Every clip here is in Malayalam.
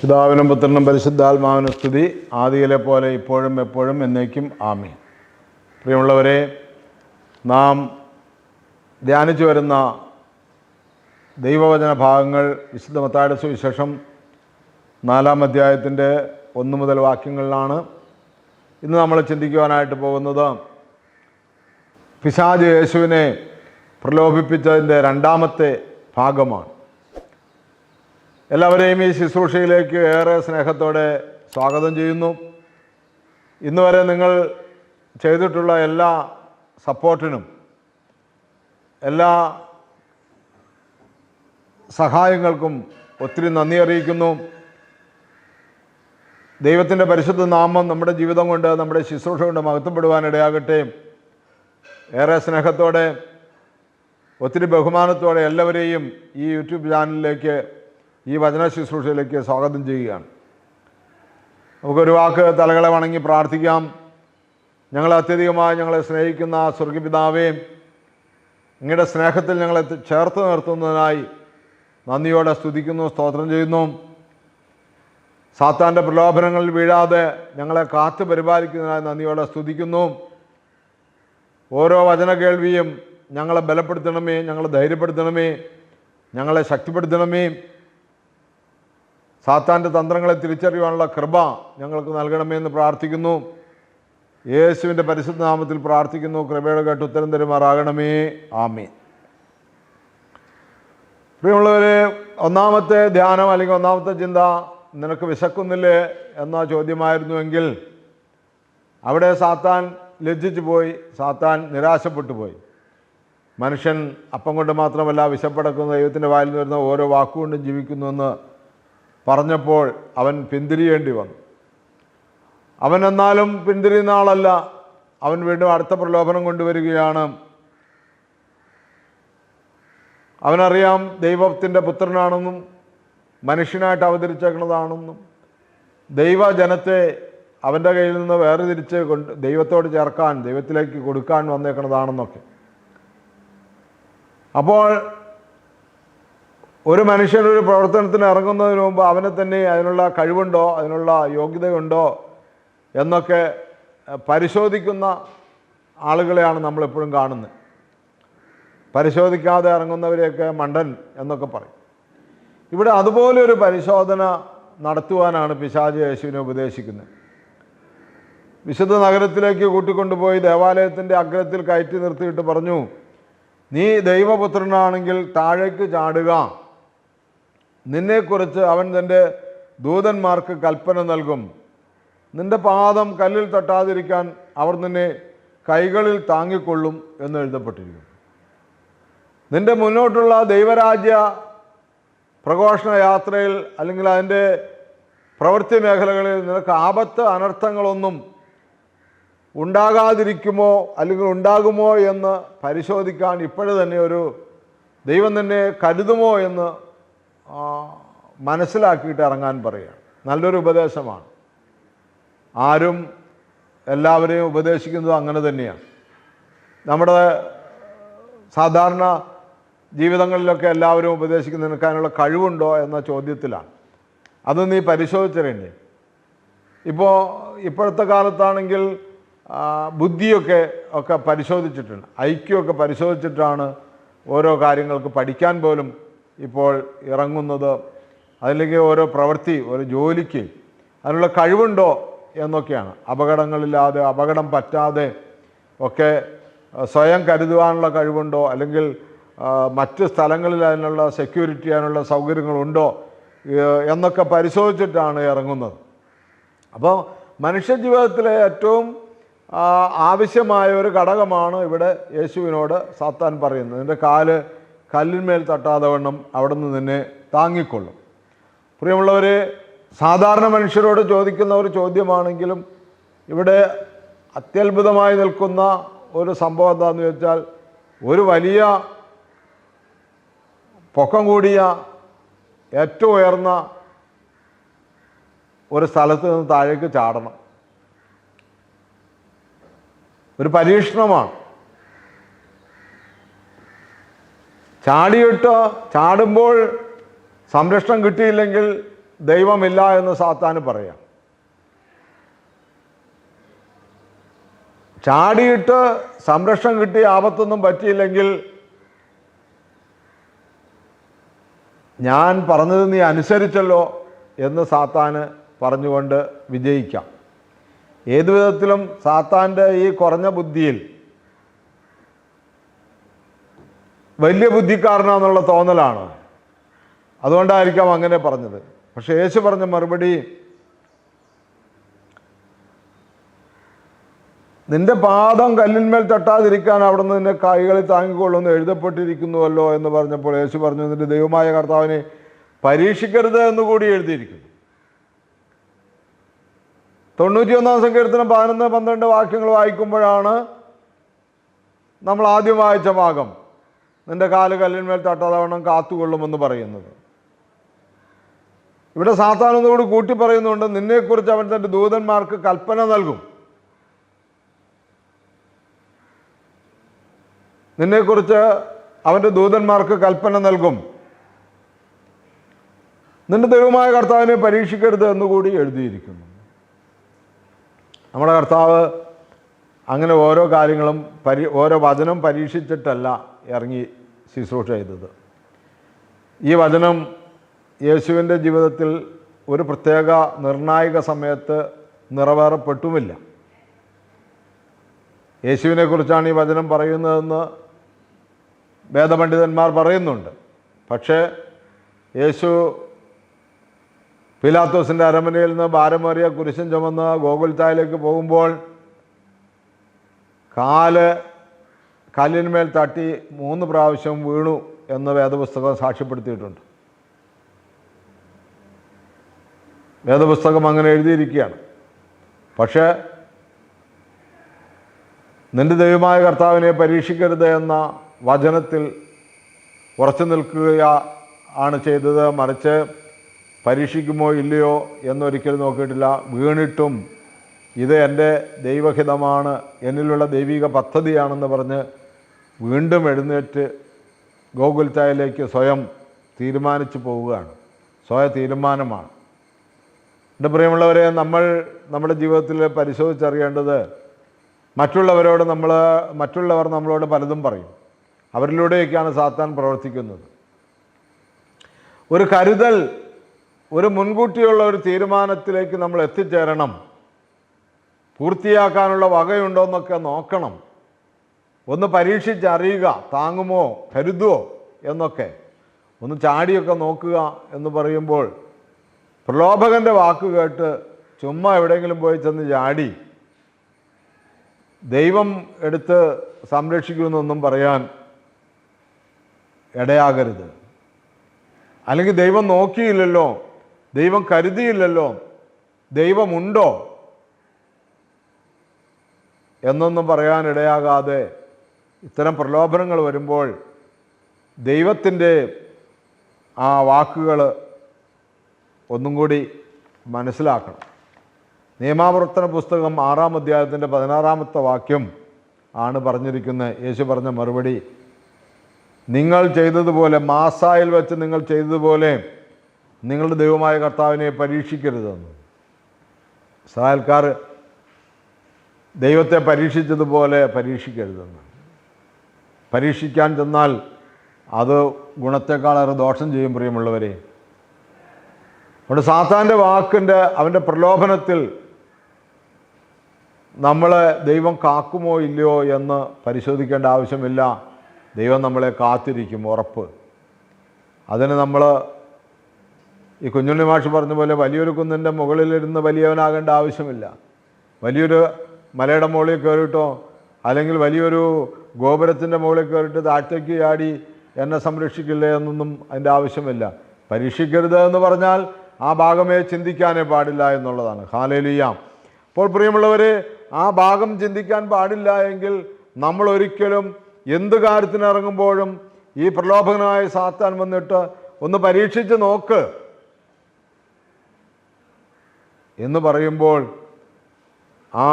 പിതാവിനും പുത്രനും പരിശുദ്ധാത്മാവിനും സ്തുതി. ആദിയിലെ പോലെ ഇപ്പോഴും എപ്പോഴും എന്നേക്കും ആമി പ്രിയമുള്ളവരെ നാം ധ്യാനിച്ചു വരുന്ന ദൈവവചന ഭാഗങ്ങൾ വിശുദ്ധ മത്തായുടെ സുവിശേഷം നാലാം അധ്യായത്തിന്റെ ഒന്ന് മുതൽ വാക്യങ്ങളിലാണ്. ഇന്ന് നമ്മൾ ചിന്തിക്കുവാനായിട്ട് പോകുന്നത് പിശാജ് യേശുവിനെ പ്രലോഭിപ്പിച്ചതിന്റെ രണ്ടാമത്തെ ഭാഗമാണ്. എല്ലാവരെയും ഈ ശുശ്രൂഷയിലേക്ക് ഏറെ സ്നേഹത്തോടെ സ്വാഗതം ചെയ്യുന്നു. ഇന്ന് വരെ നിങ്ങൾ ചെയ്തിട്ടുള്ള എല്ലാ സപ്പോർട്ടിനും എല്ലാ സഹായങ്ങൾക്കും ഒത്തിരി നന്ദി അറിയിക്കുന്നു. ദൈവത്തിന്റെ പരിശുദ്ധ നാമം നമ്മുടെ ജീവിതം കൊണ്ട് നമ്മുടെ ശുശ്രൂഷ കൊണ്ട് മഹത്വപ്പെടുവാനിടയാകട്ടെ ഏറെ സ്നേഹത്തോടെ ഒത്തിരി ബഹുമാനത്തോടെ എല്ലാവരെയും ഈ യൂട്യൂബ് ചാനലിലേക്ക് ഈ വചന ശുശ്രൂഷയിലേക്ക് സ്വാഗതം ചെയ്യുകയാണ്. നമുക്കൊരു വാക്ക് തലകളെ വണങ്ങി പ്രാർത്ഥിക്കാം. ഞങ്ങളെ അത്യധികമായി ഞങ്ങളെ സ്നേഹിക്കുന്ന സ്വർഗപിതാവേ നിങ്ങളുടെ സ്നേഹത്തിൽ ഞങ്ങളെ ചേർത്ത് നിർത്തുന്നതിനായി നന്ദിയോടെ സ്തുതിക്കുന്നു സ്തോത്രം ചെയ്യുന്നു. സാത്താന്റെ പ്രലോഭനങ്ങളിൽ വീഴാതെ ഞങ്ങളെ കാത്തു പരിപാലിക്കുന്നതിനായി നന്ദിയോടെ സ്തുതിക്കുന്നു. ഓരോ വചന കേൾവിയും ഞങ്ങളെ ബലപ്പെടുത്തണമേ ഞങ്ങളെ ധൈര്യപ്പെടുത്തണമേ ഞങ്ങളെ ശക്തിപ്പെടുത്തണമേ. സാത്താന്റെ തന്ത്രങ്ങളെ തിരിച്ചറിയുവാനുള്ള കൃപ ഞങ്ങൾക്ക് നൽകണമേ എന്ന് പ്രാർത്ഥിക്കുന്നു. യേശുവിന്റെ പരിശുദ്ധ നാമത്തിൽ പ്രാർത്ഥിക്കുന്നു. കൃപയുടെ കേട്ട് ഉത്തരം തരുമാറാകണമേ. ആമീൻ. പ്രിയമുള്ളവരെ ഒന്നാമത്തെ ധ്യാനം അല്ലെങ്കിൽ ഒന്നാമത്തെ ചിന്ത നിനക്ക് വിശക്കുന്നില്ലേ എന്ന ചോദ്യമായിരുന്നുവെങ്കിൽ അവിടെ സാത്താൻ ലജ്ജിച്ചു പോയി. സാത്താൻ നിരാശപ്പെട്ടു പോയി. മനുഷ്യൻ അപ്പം കൊണ്ട് മാത്രമല്ല വിശപ്പടക്കുന്ന ദൈവത്തിന്റെ വായിൽ നിന്ന് വരുന്ന ഓരോ വാക്കുകൊണ്ടും ജീവിക്കുന്നുവെന്ന് പറഞ്ഞപ്പോൾ അവൻ പിന്തിരിയേണ്ടി വന്നു. അവൻ എന്നാലും പിന്തിരിയുന്ന ആളല്ല. അവൻ വീണ്ടും അടുത്ത പ്രലോഭനം കൊണ്ടുവരികയാണ്. അവനറിയാം ദൈവത്തിന്റെ പുത്രനാണെന്നും മനുഷ്യനായിട്ട് അവതരിച്ചേക്കുന്നതാണെന്നും. ദൈവജനത്തെ അവന്റെ കയ്യിൽ നിന്ന് വേറെ വേർതിരിച്ച് കൊണ്ട് ദൈവത്തോട് ചേർക്കാൻ ദൈവത്തിലേക്ക് കൊടുക്കാൻ വന്നേക്കുന്നതാണെന്നൊക്കെ. അപ്പോൾ ഒരു മനുഷ്യൻ ഒരു പ്രവർത്തനത്തിന് ഇറങ്ങുന്നതിന് മുമ്പ് അവനെ തന്നെ അതിനുള്ള കഴിവുണ്ടോ അതിനുള്ള യോഗ്യതയുണ്ടോ എന്നൊക്കെ പരിശോധിക്കുന്ന ആളുകളെയാണ് നമ്മളെപ്പോഴും കാണുന്നത്. പരിശോധിക്കാതെ ഇറങ്ങുന്നവരെയൊക്കെ മണ്ടൻ എന്നൊക്കെ പറയും. ഇവിടെ അതുപോലെ ഒരു പരിശോധന നടത്തുവാനാണ് പിശാജ് യേശുവിനെ ഉപദേശിക്കുന്നത്. വിശുദ്ധ നഗരത്തിലേക്ക് കൂട്ടിക്കൊണ്ടുപോയി ദേവാലയത്തിന്റെ അഗ്രത്തിൽ കയറ്റി നിർത്തിയിട്ട് പറഞ്ഞു നീ ദൈവപുത്രനാണെങ്കിൽ താഴേക്ക് ചാടുക. നിന്നെക്കുറിച്ച് അവൻ തന്റെ ദൂതന്മാർക്ക് കൽപ്പന നൽകും. നിന്റെ പാദം കല്ലിൽ തട്ടാതിരിക്കാൻ അവർ നിന്നെ കൈകളിൽ താങ്ങിക്കൊള്ളും എന്ന് എഴുതപ്പെട്ടിരിക്കും നിന്റെ മുന്നോട്ടുള്ള ദൈവരാജ്യ പ്രഘോഷണ യാത്രയിൽ അല്ലെങ്കിൽ അതിന്റെ പ്രവൃത്തി മേഖലകളിൽ നിനക്ക് ആപത്ത് അനർത്ഥങ്ങളൊന്നും ഉണ്ടാകാതിരിക്കുമോ അല്ലെങ്കിൽ ഉണ്ടാകുമോ എന്ന് പരിശോധിക്കാൻ ഇപ്പോഴേ തന്നെ ഒരു ദൈവം തന്നെ കരുതുമോ എന്ന് മനസ്സിലാക്കിയിട്ട് ഇറങ്ങാൻ പറയുകയാണ് നല്ലൊരു ഉപദേശമാണ്. ആരും എല്ലാവരെയും ഉപദേശിക്കുന്നത് അങ്ങനെ തന്നെയാണ്. നമ്മുടെ സാധാരണ ജീവിതങ്ങളിലൊക്കെ എല്ലാവരും ഉപദേശിക്കുന്ന നിൽക്കാനുള്ള കഴിവുണ്ടോ എന്ന ചോദ്യത്തിലാണ്. അത് നീ പരിശോധിച്ചിരണ്ടേ ഇപ്പോൾ ഇപ്പോഴത്തെ കാലത്താണെങ്കിൽ ബുദ്ധിയൊക്കെ ഒക്കെ പരിശോധിച്ചിട്ടുണ്ട്. ഐക്യമൊക്കെ പരിശോധിച്ചിട്ടാണ് ഓരോ കാര്യങ്ങൾക്ക് പഠിക്കാൻ പോലും ഇപ്പോൾ ഇറങ്ങുന്നത് അതിലേക്ക് ഓരോ പ്രവൃത്തി ഒരു ജോലിക്ക് അതിനുള്ള കഴിവുണ്ടോ എന്നൊക്കെയാണ്. അപകടങ്ങളില്ലാതെ അപകടം പറ്റാതെ ഒക്കെ സ്വയം കരുതുവാനുള്ള കഴിവുണ്ടോ? അല്ലെങ്കിൽ മറ്റ് സ്ഥലങ്ങളിൽ അതിനുള്ള സെക്യൂരിറ്റി അതിനുള്ള സൗകര്യങ്ങളുണ്ടോ? എന്നൊക്കെ പരിശോധിച്ചിട്ടാണ് ഇറങ്ങുന്നത്. അപ്പോൾ മനുഷ്യജീവിതത്തിലെ ഏറ്റവും ആവശ്യമായ ഒരു ഘടകമാണ് ഇവിടെ യേശുവിനോട് സാത്താൻ പറയുന്നത്. നിന്റെ കാൽ കല്ലിന്മേൽ തട്ടാതെ വണ്ണം അവിടെ നിന്ന് നിന്നെ താങ്ങിക്കൊള്ളും. പ്രിയമുള്ളവരെ സാധാരണ മനുഷ്യരോട് ചോദിക്കുന്ന ഒരു ചോദ്യമാണെങ്കിലും ഇവിടെ അത്യത്ഭുതമായി നിൽക്കുന്ന ഒരു സംഭവം എന്താണെന്ന് വെച്ചാൽ ഒരു വലിയ പൊക്കം കൂടിയ ഏറ്റവും ഉയർന്ന ഒരു സ്ഥലത്ത് നിന്ന് താഴേക്ക് ചാടണം. ഒരു പരീക്ഷണമാണ്. ചാടിയിട്ട് ചാടുമ്പോൾ സംരക്ഷണം കിട്ടിയില്ലെങ്കിൽ ദൈവമില്ല എന്ന് സാത്താൻ പറയാം. ചാടിയിട്ട് സംരക്ഷണം കിട്ടി ആപത്തൊന്നും പറ്റിയില്ലെങ്കിൽ ഞാൻ പറഞ്ഞത് നീ അനുസരിച്ചല്ലോ എന്ന് സാത്താന് പറഞ്ഞുകൊണ്ട് വിജയിക്കാം. ഏതു വിധത്തിലും സാത്താന്റെ ഈ കുറഞ്ഞ ബുദ്ധിയിൽ വലിയ ബുദ്ധിക്കാരനാന്നുള്ള തോന്നലാണ്. അതുകൊണ്ടായിരിക്കാം അങ്ങനെ പറഞ്ഞത്. പക്ഷെ യേശു പറഞ്ഞ മറുപടി നിന്റെ പാദം കല്ലിന്മേൽ തട്ടാതിരിക്കാൻ അവിടുന്ന് നിന്നെ കൈകളിൽ താങ്ങിക്കൊള്ളുമെന്ന് എഴുതപ്പെട്ടിരിക്കുന്നുവല്ലോ എന്ന് പറഞ്ഞപ്പോൾ യേശു പറഞ്ഞു നിന്റെ ദൈവമായ കർത്താവിനെ പരീക്ഷിക്കരുത് എന്ന് കൂടി എഴുതിയിരിക്കുന്നു. തൊണ്ണൂറ്റിയൊന്നാം സങ്കീർത്തനം പതിനൊന്ന് പന്ത്രണ്ട് വാക്യങ്ങൾ വായിക്കുമ്പോഴാണ് നമ്മൾ ആദ്യം വായിച്ച ഭാഗം. നിന്റെ കാൽ കല്ലിന്മേൽ തട്ടാതവണ്ണം കാത്തുകൊള്ളുമെന്ന് പറയുന്നത്. ഇവിടെ സാത്താനൊന്നുകൂടി കൂട്ടി പറയുന്നുണ്ട് നിന്നെക്കുറിച്ച് അവൻ തന്റെ ദൂതന്മാർക്ക് കൽപ്പന നൽകും. നിന്നെക്കുറിച്ച് അവന്റെ ദൂതന്മാർക്ക് കൽപ്പന നൽകും. നിന്റെ ദൈവമായ കർത്താവിനെ പരീക്ഷിക്കരുത് എന്നുകൂടി എഴുതിയിരിക്കുന്നു. നമ്മുടെ കർത്താവ് അങ്ങനെ ഓരോ കാര്യങ്ങളും പരി ഓരോ വചനം പരീക്ഷിച്ചിട്ടല്ല. ഇറങ്ങി ശുശ്രൂഷ ചെയ്തത്. ഈ വചനം യേശുവിന്റെ ജീവിതത്തിൽ ഒരു പ്രത്യേക നിർണായക സമയത്ത് നിറവേറപ്പെട്ടുമില്ല. യേശുവിനെക്കുറിച്ചാണ് ഈ വചനം പറയുന്നതെന്ന് വേദപണ്ഡിതന്മാർ പറയുന്നുണ്ട്. പക്ഷേ യേശു പിലാത്തോസിന്റെ അരമനയിൽ നിന്ന് ഭാരമേറിയ കുരിശൻ ചുമന്ന് ഗോകുൽത്തായിലേക്ക് പോകുമ്പോൾ കാൽ കല്ലിന്മേൽ തട്ടി മൂന്ന് പ്രാവശ്യം വീണു എന്ന് വേദപുസ്തകം സാക്ഷ്യപ്പെടുത്തിയിട്ടുണ്ട്. വേദപുസ്തകം അങ്ങനെ എഴുതിയിരിക്കുകയാണ്. പക്ഷേ നിന്റെ ദൈവമായ കർത്താവിനെ പരീക്ഷിക്കരുത് എന്ന വചനത്തിൽ ഉറച്ചു നിൽക്കുക ആണ് ചെയ്തത്. മറിച്ച് പരീക്ഷിക്കുമോ ഇല്ലയോ എന്നൊരിക്കലും നോക്കിയിട്ടില്ല. വീണിട്ടും ഇത് എന്റെ ദൈവഹിതമാണ്. എന്നിലുള്ള ദൈവിക പദ്ധതിയാണെന്ന് പറഞ്ഞ് വീണ്ടും എഴുന്നേറ്റ് ഗോകുൽത്തായിലേക്ക് സ്വയം തീരുമാനിച്ചു പോവുകയാണ്. സ്വയ തീരുമാനമാണ്. എന്റെ പ്രിയമുള്ളവരെ നമ്മൾ നമ്മുടെ ജീവിതത്തിൽ പരിശോധിച്ചറിയേണ്ടത് മറ്റുള്ളവരോട് നമ്മൾ മറ്റുള്ളവർ നമ്മളോട് പലതും പറയും. അവരിലൂടെയൊക്കെയാണ് സാത്താൻ പ്രവർത്തിക്കുന്നത്. ഒരു കരുതൽ ഒരു മുൻകൂട്ടിയുള്ള ഒരു തീരുമാനത്തിലേക്ക് നമ്മൾ എത്തിച്ചേരണം. പൂർത്തിയാക്കാനുള്ള വകയുണ്ടോ എന്നൊക്കെ നോക്കണം. ഒന്ന് പരീക്ഷിച്ചറിയുക താങ്ങുമോ കരുതുമോ എന്നൊക്കെ. ഒന്ന് ചാടിയൊക്കെ നോക്കുക എന്ന് പറയുമ്പോൾ പ്രലോഭകന്റെ വാക്ക് കേട്ട് ചുമ്മാ എവിടെയെങ്കിലും പോയി ചെന്ന് ചാടി ദൈവം എടുത്ത് സംരക്ഷിക്കുമെന്നൊന്നും പറയാൻ ഇടയാകരുത്. അല്ലെങ്കിൽ ദൈവം നോക്കിയില്ലല്ലോ ദൈവം കരുതിയില്ലല്ലോ ദൈവമുണ്ടോ എന്നൊന്നും പറയാൻ ഇടയാകാതെ ഇത്തരം പ്രലോഭനങ്ങൾ വരുമ്പോൾ ദൈവത്തിന്റെ ആ വാക്കുകൾ ഒന്നും കൂടി മനസ്സിലാക്കണം. നിയമാവർത്തന പുസ്തകം ആറാം അധ്യായത്തിന്റെ പതിനാറാമത്തെ വാക്യം ആണ് പറഞ്ഞിരിക്കുന്നത്. യേശു പറഞ്ഞ മറുപടി നിങ്ങൾ ചെയ്തതുപോലെ മാസായിൽ വെച്ച് നിങ്ങൾ ചെയ്തതുപോലെ നിങ്ങളുടെ ദൈവമായ കർത്താവിനെ പരീക്ഷിക്കരുതെന്ന്. ഇസ്രായേൽക്കാർ ദൈവത്തെ പരീക്ഷിച്ചതുപോലെ പരീക്ഷിക്കരുതെന്ന്. പരീക്ഷിക്കാൻ ചെന്നാൽ അത് ഗുണത്തെക്കാളേറെ ദോഷം ചെയ്യും പ്രിയമുള്ളവരെ. അതുകൊണ്ട് സാത്താന്റെ വാക്കിന്റെ അവന്റെ പ്രലോഭനത്തിൽ നമ്മളെ ദൈവം കാക്കുമോ ഇല്ലയോ എന്ന് പരിശോധിക്കേണ്ട ആവശ്യമില്ല. ദൈവം നമ്മളെ കാത്തിരിക്കും ഉറപ്പ്. അതിന് നമ്മൾ ഈ കുഞ്ഞുണ്ണി മാഷ് പറഞ്ഞ പോലെ വലിയൊരു കുന്നിന്റെ മുകളിലിരുന്ന് വലിയവനാകേണ്ട ആവശ്യമില്ല. വലിയൊരു മലയുടെ മുകളിൽ കയറിയിട്ടോ അല്ലെങ്കിൽ വലിയൊരു ഗോപുരത്തിന്റെ മുകളിൽ കയറിയിട്ട് താറ്റയ്ക്ക് ചാടി എന്നെ സംരക്ഷിക്കില്ലേ എന്നൊന്നും അതിന്റെ ആവശ്യമില്ല. പരീക്ഷിക്കരുത് എന്ന് പറഞ്ഞാൽ ആ ഭാഗമേ ചിന്തിക്കാനേ പാടില്ല എന്നുള്ളതാണ്. ഹാലേലിയാം. അപ്പോൾ പ്രിയമുള്ളവരെ ആ ഭാഗം ചിന്തിക്കാൻ പാടില്ല എങ്കിൽ നമ്മൾ ഒരിക്കലും എന്ത് കാര്യത്തിനിറങ്ങുമ്പോഴും ഈ പ്രലോഭകനായ സാത്താൻ വന്നിട്ട് ഒന്ന് പരീക്ഷിച്ച് നോക്ക്. എന്ന് പറയുമ്പോൾ ആ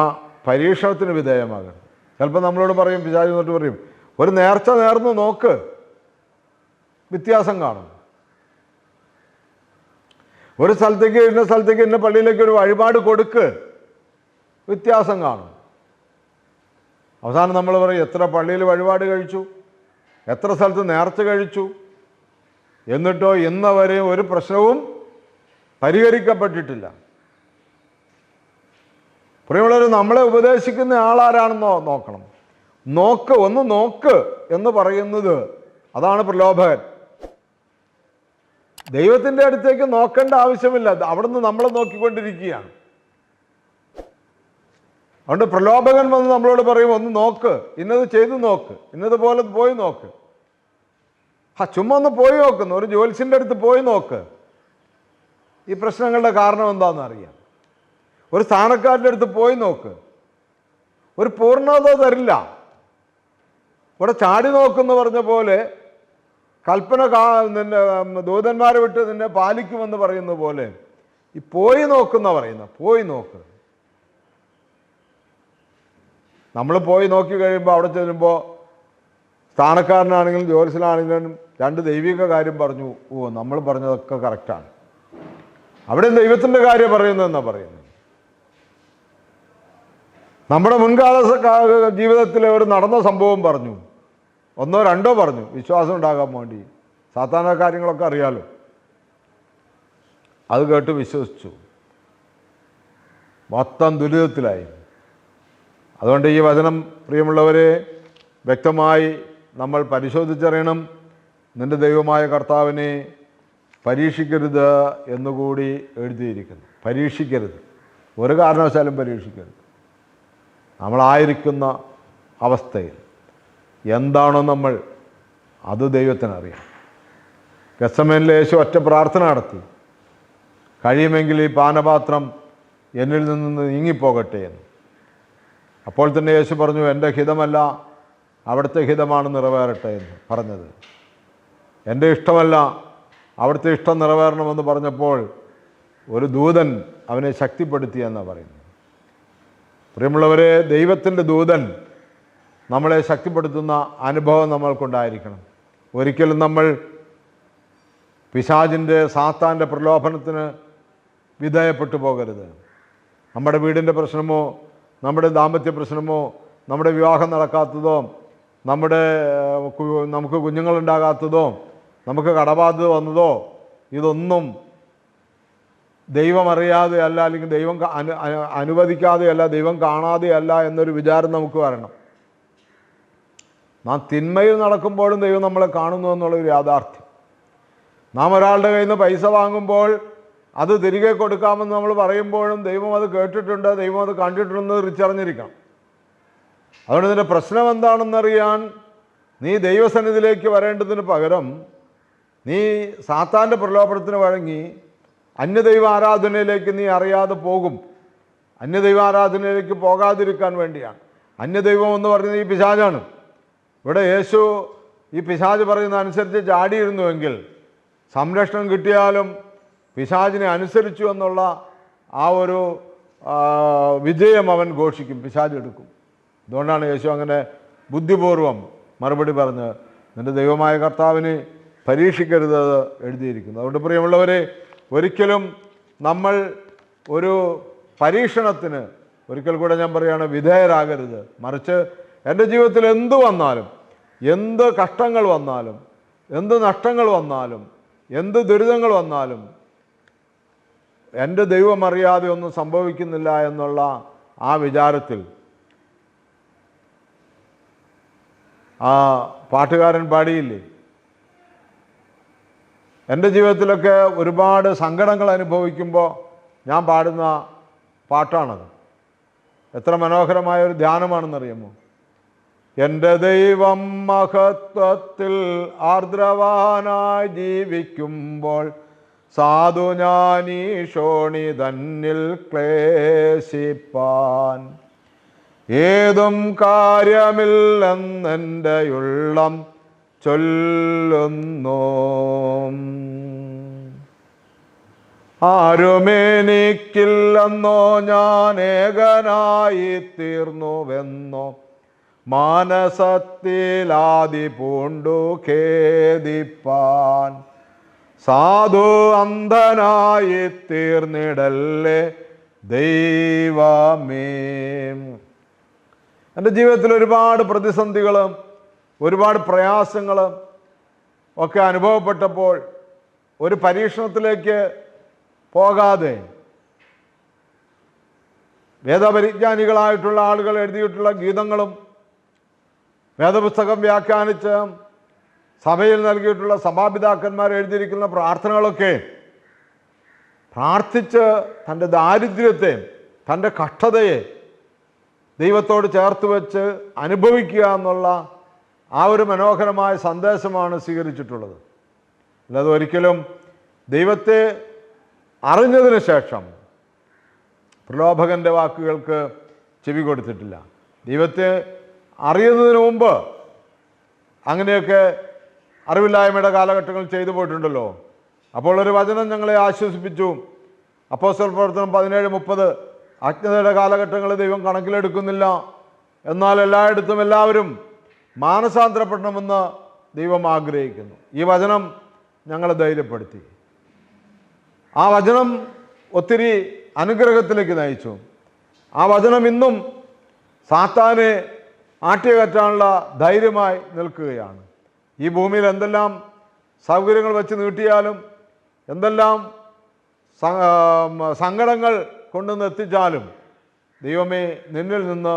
പരീക്ഷണത്തിന് വിധേയമാകണം ചിലപ്പോൾ നമ്മളോട് പറയും പിശാജ് എന്നിട്ട് പറയും ഒരു നേർച്ച നേർന്ന് നോക്ക്. വ്യത്യാസം കാണും. ഒരു സ്ഥലത്തേക്ക് ഇന്ന സ്ഥലത്തേക്ക് ഇന്ന പള്ളിയിലേക്ക് ഒരു വഴിപാട് കൊടുക്ക്. വ്യത്യാസം കാണും. അവസാനം നമ്മൾ പറയും എത്ര പള്ളിയിൽ വഴിപാട് കഴിച്ചു? എത്ര സ്ഥലത്ത് നേർച്ച കഴിച്ചു? എന്നിട്ടോ ഇന്ന് വരെ ഒരു പ്രശ്നവും പരിഹരിക്കപ്പെട്ടിട്ടില്ല. പ്രിയമുള്ളവർ നമ്മളെ ഉപദേശിക്കുന്ന ആളാരാണെന്നോ നോക്കണം. നോക്ക് ഒന്ന് നോക്ക് എന്ന് പറയുന്നത് അതാണ് പ്രലോഭകൻ. ദൈവത്തിന്റെ അടുത്തേക്ക് നോക്കേണ്ട ആവശ്യമില്ല. അവിടുന്ന് നമ്മളെ നോക്കിക്കൊണ്ടിരിക്കുകയാണ്. അതുകൊണ്ട് പ്രലോഭകൻ വന്ന് നമ്മളോട് പറയും ഒന്ന് നോക്ക്. ഇന്നത് ചെയ്തു നോക്ക്. ഇന്നതുപോലെ പോയി നോക്ക്. ആ ചുമ്മാ ഒന്ന് പോയി നോക്കുന്നു ഒരു ജ്യോത്സ്യന്റെ അടുത്ത് പോയി നോക്ക്. ഈ പ്രശ്നങ്ങളുടെ കാരണം എന്താണെന്ന് അറിയാം. ഒരു സ്ഥാനക്കാരന്റെ അടുത്ത് പോയി നോക്ക്. ഒരു പൂർണത തരില്ല. ഇവിടെ ചാടി നോക്കുന്ന പറഞ്ഞ പോലെ കൽപ്പന കാ നിന്നെ ദൂതന്മാരെ വിട്ട് നിന്നെ പാലിക്കുമെന്ന് പറയുന്ന പോലെ ഈ പോയി നോക്കുന്ന പറയുന്ന പോയി നോക്ക്. നമ്മൾ പോയി നോക്കി കഴിയുമ്പോൾ അവിടെ ചെല്ലുമ്പോൾ സ്ഥാനക്കാരനാണെങ്കിലും ജോലിസിലാണെങ്കിലും രണ്ട് ദൈവിക കാര്യം പറഞ്ഞു. ഓ നമ്മൾ പറഞ്ഞതൊക്കെ കറക്റ്റാണ് അവിടെ ദൈവത്തിന്റെ കാര്യം പറയുന്നതെന്നാണ് പറയുന്നത്. നമ്മുടെ മുൻകാല ജീവിതത്തിൽ ഒരു നടന്ന സംഭവം പറഞ്ഞു. ഒന്നോ രണ്ടോ പറഞ്ഞു. വിശ്വാസം ഉണ്ടാകാൻ വേണ്ടി. സാധാരണ കാര്യങ്ങളൊക്കെ അറിയാലോ. അത് കേട്ട് വിശ്വസിച്ചു. മൊത്തം ദുരിതത്തിലായി. അതുകൊണ്ട് ഈ വചനം പ്രിയമുള്ളവരെ വ്യക്തമായി നമ്മൾ പരിശോധിച്ചറിയണം. നിന്റെ ദൈവമായ കർത്താവിനെ പരീക്ഷിക്കരുത് എന്നുകൂടി എഴുതിയിരിക്കുന്നു. പരീക്ഷിക്കരുത്. ഒരു കാരണവശാലും പരീക്ഷിക്കരുത്. നമ്മളായിരിക്കുന്ന അവസ്ഥയിൽ എന്താണോ നമ്മൾ അത് ദൈവത്തിനറിയാം ഗസമേനിൽ യേശു ഒറ്റ പ്രാർത്ഥന നടത്തി. കഴിയുമെങ്കിൽ ഈ പാനപാത്രം എന്നിൽ നിന്ന് നീങ്ങിപ്പോകട്ടെ എന്ന്. അപ്പോൾ തന്നെ യേശു പറഞ്ഞു എന്റെ ഹിതമല്ല അവിടുത്തെ ഹിതമാണ് നിറവേറട്ടെ എന്ന് പറഞ്ഞത്. എന്റെ ഇഷ്ടമല്ല അവിടുത്തെ ഇഷ്ടം നിറവേറണമെന്ന് പറഞ്ഞപ്പോൾ ഒരു ദൂതൻ അവനെ ശക്തിപ്പെടുത്തി എന്നാണ് പറയുന്നത്. പ്രിയമുള്ളവരെ ദൈവത്തിന്റെ ദൂതൻ നമ്മളെ ശക്തിപ്പെടുത്തുന്ന അനുഭവം നമ്മൾക്കുണ്ടായിരിക്കണം. ഒരിക്കലും നമ്മൾ പിശാജിന്റെ സാത്താന്റെ പ്രലോഭനത്തിന് വിധേയപ്പെട്ടു പോകരുത്. നമ്മുടെ വീടിന്റെ പ്രശ്നമോ നമ്മുടെ ദാമ്പത്യ പ്രശ്നമോ നമ്മുടെ വിവാഹം നടക്കാത്തതോ നമ്മുടെ നമുക്ക് കുഞ്ഞുങ്ങളുണ്ടാകാത്തതോ നമുക്ക് കടബാധ്യത വന്നതോ ഇതൊന്നും ദൈവം അറിയാതെയല്ല അല്ലെങ്കിൽ ദൈവം അനു- അനുവദിക്കാതെയല്ല ദൈവം കാണാതെയല്ല എന്നൊരു വിചാരം നമുക്ക് വരണം. നാം തിന്മയിൽ നടക്കുമ്പോഴും ദൈവം നമ്മളെ കാണുന്നു എന്നുള്ളൊരു യാഥാർത്ഥ്യം. നാം ഒരാളുടെ കയ്യിൽ നിന്ന് പൈസ വാങ്ങുമ്പോൾ അത് തിരികെ കൊടുക്കാമെന്ന് നമ്മൾ പറയുമ്പോഴും ദൈവം അത് കേട്ടിട്ടുണ്ട് ദൈവം അത് കണ്ടിട്ടുണ്ട് തിരിച്ചറിഞ്ഞിരിക്കണം. അതുകൊണ്ട് ഇതിന്റെ പ്രശ്നം എന്താണെന്നറിയാൻ നീ ദൈവസന്നിധിയിലേക്ക് വരേണ്ടതിന് പകരം നീ സാത്താന്റെ പ്രലോഭനത്തിന് വഴങ്ങി അന്യദൈവ ആരാധനയിലേക്ക് നീ അറിയാതെ പോകും. അന്യദൈവ ആരാധനയിലേക്ക് പോകാതിരിക്കാൻ വേണ്ടിയാണ്. അന്യദൈവം എന്ന് പറയുന്നത് ഈ പിശാചാണ്. ഇവിടെ യേശു ഈ പിശാജ് പറയുന്ന അനുസരിച്ച് ചാടിയിരുന്നുവെങ്കിൽ സംരക്ഷണം കിട്ടിയാലും പിശാജിനെ അനുസരിച്ചു എന്നുള്ള ആ ഒരു വിജയം അവൻ ഘോഷിക്കും പിശാജ് എടുക്കും. അതുകൊണ്ടാണ് യേശു അങ്ങനെ ബുദ്ധിപൂർവം മറുപടി പറഞ്ഞ് നിന്റെ ദൈവമായ കർത്താവിനെ പരീക്ഷിക്കരുത് എഴുതിയിരിക്കുന്നു അതുകൊണ്ട് പ്രിയമുള്ളവരെ ഒരിക്കലും നമ്മൾ ഒരു പരീക്ഷണത്തിന് ഒരിക്കൽ കൂടെ ഞാൻ പറയുകയാണ് വിധേയരാകരുത്. മറിച്ച് എന്റെ ജീവിതത്തിൽ എന്ത് വന്നാലും എന്ത് കഷ്ടങ്ങൾ വന്നാലും എന്ത് നഷ്ടങ്ങൾ വന്നാലും എന്ത് ദുരിതങ്ങൾ വന്നാലും എന്റെ ദൈവം അറിയാതെ ഒന്നും സംഭവിക്കുന്നില്ല എന്നുള്ള ആ വിചാരത്തിൽ ആ പാട്ടുകാരൻ പാടിയില്ലേ? എന്റെ ജീവിതത്തിലൊക്കെ ഒരുപാട് സങ്കടങ്ങൾ അനുഭവിക്കുമ്പോൾ ഞാൻ പാടുന്ന പാട്ടാണത്. എത്ര മനോഹരമായ ഒരു ധ്യാനമാണെന്നറിയാമോ? എന്റെ ദൈവം മഹത്വത്തിൽ ആർദ്രവാനായി ജീവിക്കുമ്പോൾ സാധു ഞാനീഷോണി തന്നിൽ ക്ലേശിപ്പാൻ. ഏതും കാര്യമില്ലെന്നെന്റെ ഉള്ളം ചൊല്ലുന്നു. ആരുമെനിക്കില്ലെന്നോ ഞാൻ ഏകനായി തീർന്നുവെന്നോ മാനസത്തിലാതി പൂണ്ടു ഖേദിപ്പാൻ. സാധു അന്ധനായി തീർന്നിടല്ലേ ദൈവമേ. എന്റെ ജീവിതത്തിൽ ഒരുപാട് പ്രതിസന്ധികളും ഒരുപാട് പ്രയാസങ്ങൾ ഒക്കെ അനുഭവപ്പെട്ടപ്പോൾ ഒരു പരീക്ഷണത്തിലേക്ക് പോകാതെ വേദപരിജ്ഞാനികളായിട്ടുള്ള ആളുകൾ എഴുതിയിട്ടുള്ള ഗീതങ്ങളും വേദപുസ്തകം വ്യാഖ്യാനിച്ച് സഭയിൽ നൽകിയിട്ടുള്ള സഭാപിതാക്കന്മാർ എഴുതിയിരിക്കുന്ന പ്രാർത്ഥനകളൊക്കെ പ്രാർത്ഥിച്ച് തന്റെ ദാരിദ്ര്യത്തെ തന്റെ കഷ്ടതയെ ദൈവത്തോട് ചേർത്ത് വെച്ച് അനുഭവിക്കുക എന്നുള്ള ആ ഒരു മനോഹരമായ സന്ദേശമാണ് സ്വീകരിച്ചിട്ടുള്ളത്. അല്ലാതെ ഒരിക്കലും ദൈവത്തെ അറിഞ്ഞതിന് ശേഷം പ്രലോഭകന്റെ വാക്കുകൾക്ക് ചെവി കൊടുത്തിട്ടില്ല. ദൈവത്തെ അറിയുന്നതിന് മുമ്പ് അങ്ങനെയൊക്കെ അറിവില്ലായ്മയുടെ കാലഘട്ടങ്ങൾ ചെയ്തു പോയിട്ടുണ്ടല്ലോ. അപ്പോൾ ഒരു വചനം ഞങ്ങളെ ആശ്വസിപ്പിച്ചു. അപ്പോസ്റ്റൽ പ്രവർത്തനം പതിനേഴ് മുപ്പത് അജ്ഞതയുടെ കാലഘട്ടങ്ങൾ ദൈവം കണക്കിലെടുക്കുന്നില്ല. എന്നാൽ എല്ലായിടത്തും എല്ലാവരും മാനസാന്തരപ്പെടണമെന്ന് ദൈവം ആഗ്രഹിക്കുന്നു. ഈ വചനം ഞങ്ങളെ ധൈര്യപ്പെടുത്തി. ആ വചനം ഒത്തിരി അനുഗ്രഹത്തിലേക്ക് നയിച്ചു. ആ വചനം ഇന്നും സാത്താനെ ആട്ടിയകറ്റാനുള്ള ധൈര്യമായി നിൽക്കുകയാണ്. ഈ ഭൂമിയിൽ എന്തെല്ലാം സൗകര്യങ്ങൾ വെച്ച് നീട്ടിയാലും എന്തെല്ലാം സങ്കടങ്ങൾ കൊണ്ടുവന്ന് എത്തിച്ചാലും ദൈവമേ നിന്നിൽ നിന്ന്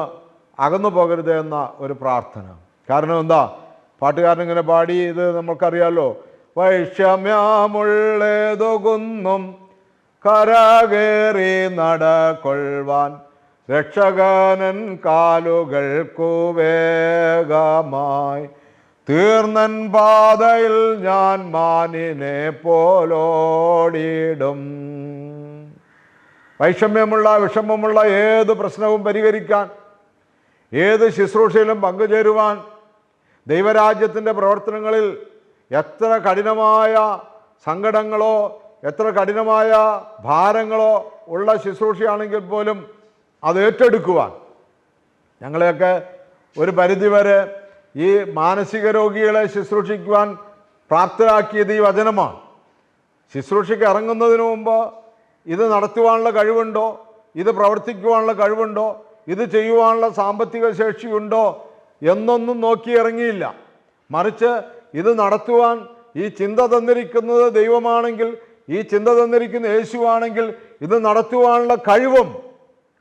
അകന്നു പോകരുത് എന്ന ഒരു പ്രാർത്ഥന. കാരണം എന്താ? പാട്ടുകാരൻ ഇങ്ങനെ പാടി ഇത് നമുക്കറിയാലോ വൈഷമ്യമുള്ളതൊകുന്നും കരകേറി നടക്കൊള്ളുവാൻ രക്ഷകനൻ കാലുകൾക്കു വേഗമായി. തീർന്നൻ പാതയിൽ ഞാൻ മാനിനെ പോലോടിയിടും. വൈഷമ്യമുള്ള വിഷമമുള്ള ഏത് പ്രശ്നവും പരിഹരിക്കാൻ ഏത് ശുശ്രൂഷയിലും പങ്കുചേരുവാൻ ദൈവരാജ്യത്തിന്റെ പ്രവർത്തനങ്ങളിൽ എത്ര കഠിനമായ സങ്കടങ്ങളോ എത്ര കഠിനമായ ഭാരങ്ങളോ ഉള്ള ശുശ്രൂഷയാണെങ്കിൽ പോലും അത് ഏറ്റെടുക്കുവാൻ. ഞങ്ങളെയൊക്കെ ഒരു പരിധിവരെ ഈ മാനസിക രോഗികളെ ശുശ്രൂഷിക്കുവാൻ പ്രാപ്തരാക്കിയത് ഈ വചനമാണ്. ശുശ്രൂഷയ്ക്ക് ഇറങ്ങുന്നതിന് മുമ്പ് ഇത് നടത്തുവാനുള്ള കഴിവുണ്ടോ? ഇത് പ്രവർത്തിക്കുവാനുള്ള കഴിവുണ്ടോ? ഇത് ചെയ്യുവാനുള്ള സാമ്പത്തിക ശേഷിയുണ്ടോ? എന്നൊന്നും നോക്കി ഇറങ്ങിയില്ല. മറിച്ച് ഇത് നടത്തുവാൻ ഈ ചിന്ത തന്നിരിക്കുന്നത് ദൈവമാണെങ്കിൽ ഈ ചിന്ത തന്നിരിക്കുന്ന യേശുവാണെങ്കിൽ ഇത് നടത്തുവാനുള്ള കഴിവും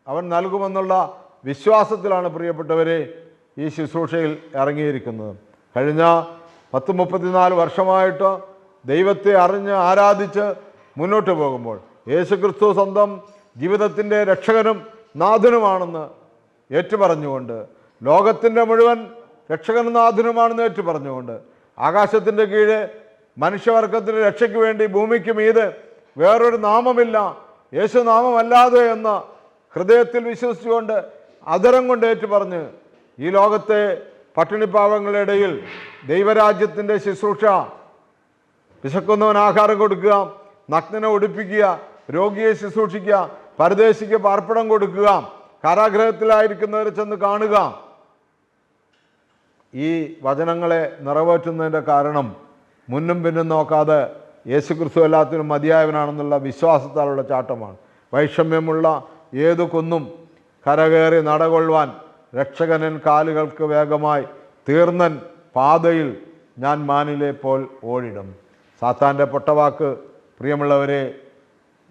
അവൻ നൽകുമെന്നുള്ള വിശ്വാസത്തിലാണ് പ്രിയപ്പെട്ടവരെ ഈ ശുശ്രൂഷയിൽ ഇറങ്ങിയിരിക്കുന്നത്. കഴിഞ്ഞ പത്ത് മുപ്പത്തിനാല് വർഷമായിട്ട് ദൈവത്തെ അറിഞ്ഞ് ആരാധിച്ച് മുന്നോട്ട് പോകുമ്പോൾ യേശുക്രിസ്തു സ്വന്തം ജീവിതത്തിന്റെ രക്ഷകനും നാഥനുമാണെന്ന് ഏറ്റുപറഞ്ഞുകൊണ്ട് ലോകത്തിന്റെ മുഴുവൻ രക്ഷകനും നാഥനുമാണെന്ന് ഏറ്റുപറഞ്ഞുകൊണ്ട് ആകാശത്തിന്റെ കീഴെ മനുഷ്യവർഗത്തിന്റെ രക്ഷയ്ക്ക് വേണ്ടി ഭൂമിക്ക് മീത് വേറൊരു നാമമില്ല യേശു നാമമല്ലാതെ എന്ന് ഹൃദയത്തിൽ വിശ്വസിച്ചുകൊണ്ട് അതരം കൊണ്ട് ഏറ്റുപറഞ്ഞ് ഈ ലോകത്തെ പട്ടിണിപ്പാവങ്ങളുടെ ഇടയിൽ ദൈവരാജ്യത്തിന്റെ ശുശ്രൂഷ വിശക്കുന്നവൻ ആഹാരം കൊടുക്കുക നഗ്നനെ ഉടുപ്പിക്കുക രോഗിയെ ശുശ്രൂഷിക്കുക പരദേശിക്ക് പാർപ്പിടം കൊടുക്കുക കാരാഗ്രഹത്തിലായിരിക്കുന്നവരെ ചെന്ന് കാണുക ഈ വചനങ്ങളെ നിറവേറ്റുന്നതിന്റെ കാരണം മുന്നും പിന്നും നോക്കാതെ യേശു ക്രിസ്തു എല്ലാത്തിനും മതിയായവനാണെന്നുള്ള വിശ്വാസത്താലുള്ള ചാട്ടമാണ്. വൈഷമ്യമുള്ള ഏതു കുന്നും കരകയറി നടകൊള്ളുവാൻ രക്ഷകനൻ കാലുകൾക്ക് വേഗമായി തീർന്നൻ പാതയിൽ ഞാൻ മാനിലെ പോൽ ഓടിടും. സാത്താന്റെ പൊട്ടവാക്ക് പ്രിയമുള്ളവരെ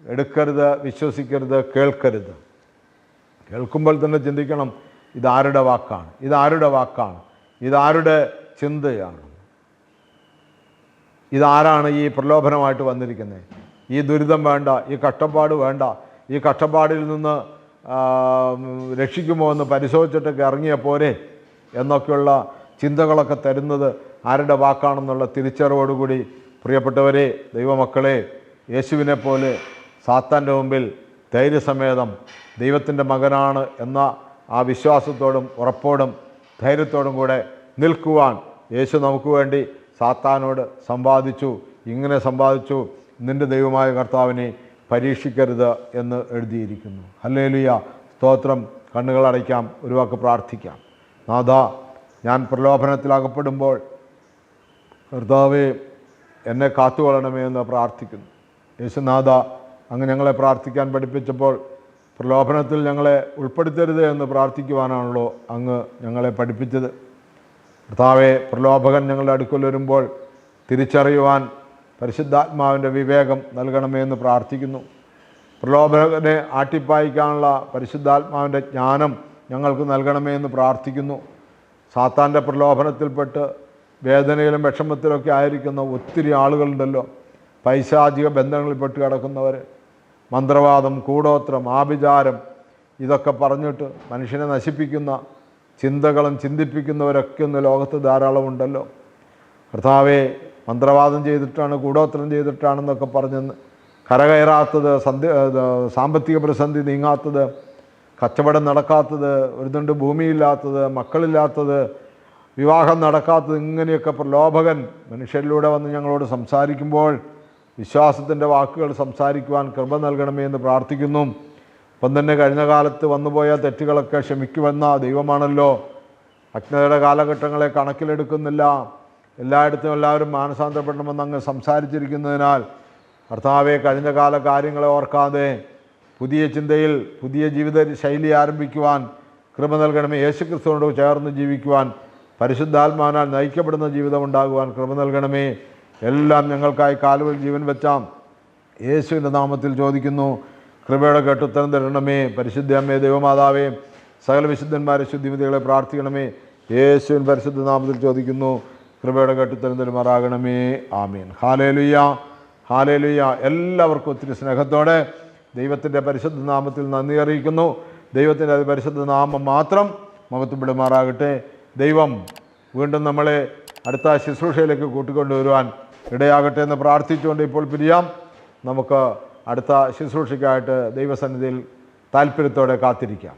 എടുക്കരുത് വിശ്വസിക്കരുത് കേൾക്കരുത്. കേൾക്കുമ്പോൾ തന്നെ ചിന്തിക്കണം ഇതാരുടെ വാക്കാണ്? ഇതാരുടെ വാക്കാണ്? ഇതാരുടെ ചിന്തയാണ്? ഇതാരാണ് ഈ പ്രലോഭനമായിട്ട് വന്നിരിക്കുന്നത് ഈ ദുരിതം വേണ്ട ഈ കഷ്ടപ്പാട് വേണ്ട ഈ കഷ്ടപ്പാടിൽ നിന്ന് രക്ഷിക്കുമോ എന്ന് പരിശോധിച്ചിട്ടൊക്കെ ഇറങ്ങിയ പോരെ എന്നൊക്കെയുള്ള ചിന്തകളൊക്കെ തരുന്നത് ആരുടെ വാക്കാണെന്നുള്ള തിരിച്ചറിവോടുകൂടി പ്രിയപ്പെട്ടവരെ ദൈവമക്കളെ യേശുവിനെ പോലെ സാത്താന്റെ മുമ്പിൽ ധൈര്യസമേതം ദൈവത്തിന്റെ മകനാണ് എന്ന ആ വിശ്വാസത്തോടും ഉറപ്പോടും ധൈര്യത്തോടും കൂടെ നിൽക്കുവാൻ യേശു നമുക്ക് വേണ്ടി സാത്താനോട് സമ്പാദിച്ചു ഇങ്ങനെ സമ്പാദിച്ചു നിന്റെ ദൈവമായ കർത്താവിനെ പരീക്ഷിക്കരുത് എന്ന് എഴുതിയിരിക്കുന്നു. ഹല്ലേലുയ. സ്തോത്രം. കണ്ണുകൾ അടയ്ക്കാം. ഒരു വാക്ക് പ്രാർത്ഥിക്കാം. നാഥ ഞാൻ പ്രലോഭനത്തിലകപ്പെടുമ്പോൾ കർത്താവെ എന്നെ കാത്തുകൊള്ളണമേ എന്ന് പ്രാർത്ഥിക്കുന്നു. യേശുനാഥ അങ്ങ് ഞങ്ങളെ പ്രാർത്ഥിക്കാൻ പഠിപ്പിച്ചപ്പോൾ പ്രലോഭനത്തിൽ ഞങ്ങളെ ഉൾപ്പെടുത്തരുത് എന്ന് പ്രാർത്ഥിക്കുവാനാണല്ലോ അങ്ങ് ഞങ്ങളെ പഠിപ്പിച്ചത്. കർത്താവെ പ്രലോഭകൻ ഞങ്ങളുടെ അടുക്കൽ വരുമ്പോൾ തിരിച്ചറിയുവാൻ പരിശുദ്ധാത്മാവിന്റെ വിവേകം നൽകണമേ എന്ന് പ്രാർത്ഥിക്കുന്നു. പ്രലോഭകനെ ആട്ടിപ്പായിക്കാനുള്ള പരിശുദ്ധാത്മാവിന്റെ ജ്ഞാനം ഞങ്ങൾക്ക് നൽകണമേ എന്ന് പ്രാർത്ഥിക്കുന്നു. സാത്താന്റെ പ്രലോഭനത്തിൽപ്പെട്ട് വേദനയിലും വിഷമത്തിലൊക്കെ ആയിരിക്കുന്ന ഒത്തിരി ആളുകളുണ്ടല്ലോ. പൈശാചിക ബന്ധങ്ങളിൽപ്പെട്ട് കിടക്കുന്നവർ മന്ത്രവാദം കൂടോത്രം ആഭിചാരം ഇതൊക്കെ പറഞ്ഞിട്ട് മനുഷ്യനെ നശിപ്പിക്കുന്ന ചിന്തകളും ചിന്തിപ്പിക്കുന്നവരൊക്കെ ഒന്ന് ലോകത്ത് ധാരാളമുണ്ടല്ലോ. കർത്താവെ മന്ത്രവാദം ചെയ്തിട്ടാണ് കൂടോത്രം ചെയ്തിട്ടാണെന്നൊക്കെ പറഞ്ഞ് കരകയറാത്തത് സന്ധ്യ ഇത് സാമ്പത്തിക പ്രതിസന്ധി നീങ്ങാത്തത് കച്ചവടം നടക്കാത്തത് ഒരു തണ്ട് ഭൂമിയില്ലാത്തത് മക്കളില്ലാത്തത് വിവാഹം നടക്കാത്തത് ഇങ്ങനെയൊക്കെ പ്രലോഭകൻ മനുഷ്യരിലൂടെ വന്ന് ഞങ്ങളോട് സംസാരിക്കുമ്പോൾ വിശ്വാസത്തിന്റെ വാക്കുകൾ സംസാരിക്കുവാൻ കൃപ നൽകണമേ എന്ന് പ്രാർത്ഥിക്കുന്നു. ഒപ്പം തന്നെ കഴിഞ്ഞ കാലത്ത് വന്നുപോയ തെറ്റുകളൊക്കെ ക്ഷമിക്കുമെന്ന ദൈവമാണല്ലോ. അജ്ഞതയുടെ കാലഘട്ടങ്ങളെ കണക്കിലെടുക്കുന്നില്ല. എല്ലായിടത്തും എല്ലാവരും മാനസാന്തരപ്പെടണമെന്ന് അങ്ങ് സംസാരിച്ചിരിക്കുന്നതിനാൽ കർത്താവെ കഴിഞ്ഞ കാല കാര്യങ്ങളെ ഓർക്കാതെ പുതിയ ചിന്തയിൽ പുതിയ ജീവിത ശൈലി ആരംഭിക്കുവാൻ കൃപ നൽകണമേ. യേശുക്രിസ്തുവിനോട് ചേർന്ന് ജീവിക്കുവാൻ പരിശുദ്ധാത്മാനാൽ നയിക്കപ്പെടുന്ന ജീവിതം ഉണ്ടാകുവാൻ കൃപ നൽകണമേ. എല്ലാം ഞങ്ങൾക്കായി കാലുകൾ ജീവൻ വെച്ചാം. യേശുവിന്റെ നാമത്തിൽ ചോദിക്കുന്നു കൃപയുടെ കേട്ടുത്തരം തരണമേ. പരിശുദ്ധ അമ്മേ ദൈവമാതാവേ സകല വിശുദ്ധന്മാരെ ശുദ്ധിമതികളെ പ്രാർത്ഥിക്കണമേ. യേശുവിൻ പരിശുദ്ധ നാമത്തിൽ ചോദിക്കുന്നു കൃപയുടെ കേട്ടുത്തരം തരുമാറാകണമേ. ആമീൻ. ഹാലേലുയ്യ. ഹാലേലുയ്യ. എല്ലാവർക്കും ഒത്തിരി സ്നേഹത്തോടെ ദൈവത്തിന്റെ പരിശുദ്ധ നാമത്തിൽ നന്ദി അറിയിക്കുന്നു. ദൈവത്തിന്റെ അത് പരിശുദ്ധ നാമം മാത്രം മഹത്വപ്പെടുമാറാകട്ടെ ദൈവം വീണ്ടും നമ്മളെ അടുത്ത ശുശ്രൂഷയിലേക്ക് കൂട്ടിക്കൊണ്ടുവരുവാൻ ഇടയാകട്ടെ എന്ന് പ്രാർത്ഥിച്ചുകൊണ്ട് ഇപ്പോൾ പിരിയാം. നമുക്ക് അടുത്ത ശുശ്രൂഷയ്ക്കായിട്ട് ദൈവസന്നിധിയിൽ താല്പര്യത്തോടെ കാത്തിരിക്കാം.